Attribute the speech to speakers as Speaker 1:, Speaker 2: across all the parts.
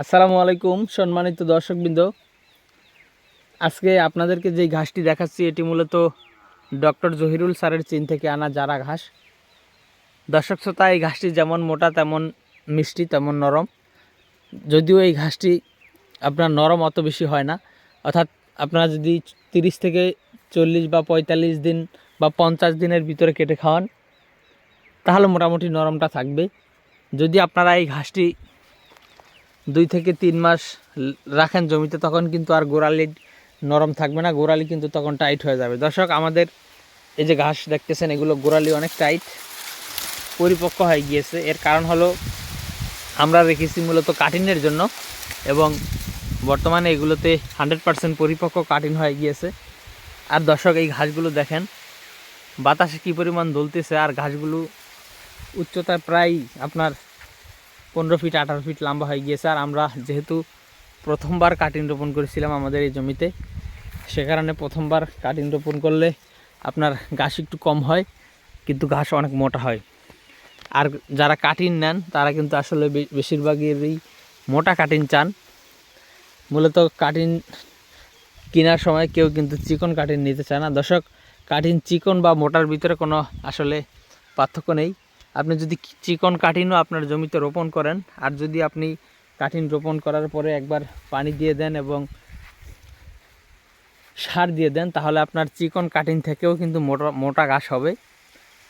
Speaker 1: আসসালামু আলাইকুম, সম্মানিত দর্শকবৃন্দ। আজকে আপনাদেরকে যেই ঘাসটি দেখাচ্ছি, এটি মূলত ডক্টর জহিরুল স্যারের চীন থেকে আনা জারা ঘাস। দর্শক শ্রোতা, এই ঘাসটি যেমন মোটা, তেমন মিষ্টি, তেমন নরম। যদিও এই ঘাসটি আপনার নরম অত বেশি হয় না। অর্থাৎ আপনারা যদি তিরিশ থেকে চল্লিশ বা পঁয়তাল্লিশ দিন বা পঞ্চাশ দিনের ভিতরে কেটে খাওয়ান, তাহলে মোটামুটি নরমটা থাকবে। যদি আপনারা এই ঘাসটি দুই থেকে তিন মাস রাখেন জমিতে, তখন কিন্তু আর গোড়ালি নরম থাকবে না, গোড়ালি কিন্তু তখন টাইট হয়ে যাবে। দর্শক, আমাদের এই যে ঘাস দেখতেছেন, এগুলো গোড়ালি অনেক টাইট, পরিপক্ক হয়ে গিয়েছে। এর কারণ হলো, আমরা রেখেছি মূলত কাটিনের জন্য এবং বর্তমানে এগুলোতে হান্ড্রেড পার্সেন্ট পরিপক্ক কাটিন হয়ে গিয়েছে। আর দর্শক, এই ঘাসগুলো দেখেন, বাতাসে কী পরিমাণ দুলতেছে, আর ঘাসগুলো উচ্চতায় প্রায় আপনার পনেরো ফিট, আঠারো ফিট লম্বা হয়ে গিয়েছে। আর আমরা যেহেতু প্রথমবার কাটিং রোপণ করেছিলাম আমাদের এই জমিতে, সে কারণে প্রথমবার কাটিং রোপণ করলে আপনার ঘাস একটু কম হয়, কিন্তু ঘাস অনেক মোটা হয়। আর যারা কাটিং নেন, তারা কিন্তু আসলে বেশিরভাগেরই মোটা কাটিং চান। মূলত কাটিং কেনার সময় কেউ কিন্তু চিকন কাটিং নিতে চায় না। দর্শক কাটিং চিকন বা মোটার ভিতরে কোনো আসলে পার্থক্য নেই। আপনি যদি চিকন কাঠিনও আপনার জমিতে রোপণ করেন, আর যদি আপনি কাঠিন রোপণ করার পরে একবার পানি দিয়ে দেন এবং সার দিয়ে দেন, তাহলে আপনার চিকন কাঠিন থেকেও কিন্তু মোটা মোটা ঘাস হবে।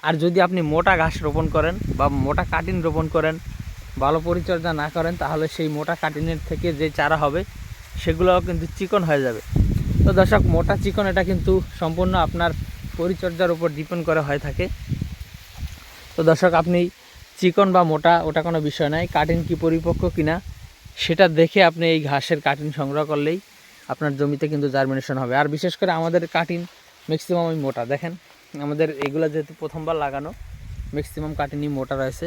Speaker 1: আর যদি আপনি মোটা ঘাস রোপণ করেন বা মোটা কাঠিন রোপণ করেন, ভালো পরিচর্যা না করেন, তাহলে সেই মোটা কাঠিনের থেকে যে চারা হবে, সেগুলোও কিন্তু চিকন হয়ে যাবে। তো দর্শক, মোটা চিকন এটা কিন্তু সম্পূর্ণ আপনার পরিচর্যার উপর ডিপেন্ড করে হয়ে থাকে। তো দর্শক, আপনি চিকন বা মোটা, ওটা কোনো বিষয় নয়। কাটিং কি পরিপক্ক কিনা, সেটা দেখে আপনি এই ঘাসের কাটিং সংগ্রহ করলেই আপনার জমিতে কিন্তু জার্মিনেশন হবে। আর বিশেষ করে আমাদের কাটিং ম্যাক্সিমাম ওই মোটা। দেখেন, আমাদের এগুলো যেহেতু প্রথমবার লাগানো ম্যাক্সিমাম কাটিংই মোটা রয়েছে।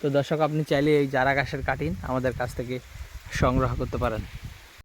Speaker 1: তো দর্শক, আপনি চাইলে এই জারা ঘাসের কাটিং আমাদের কাছ থেকে সংগ্রহ করতে পারেন।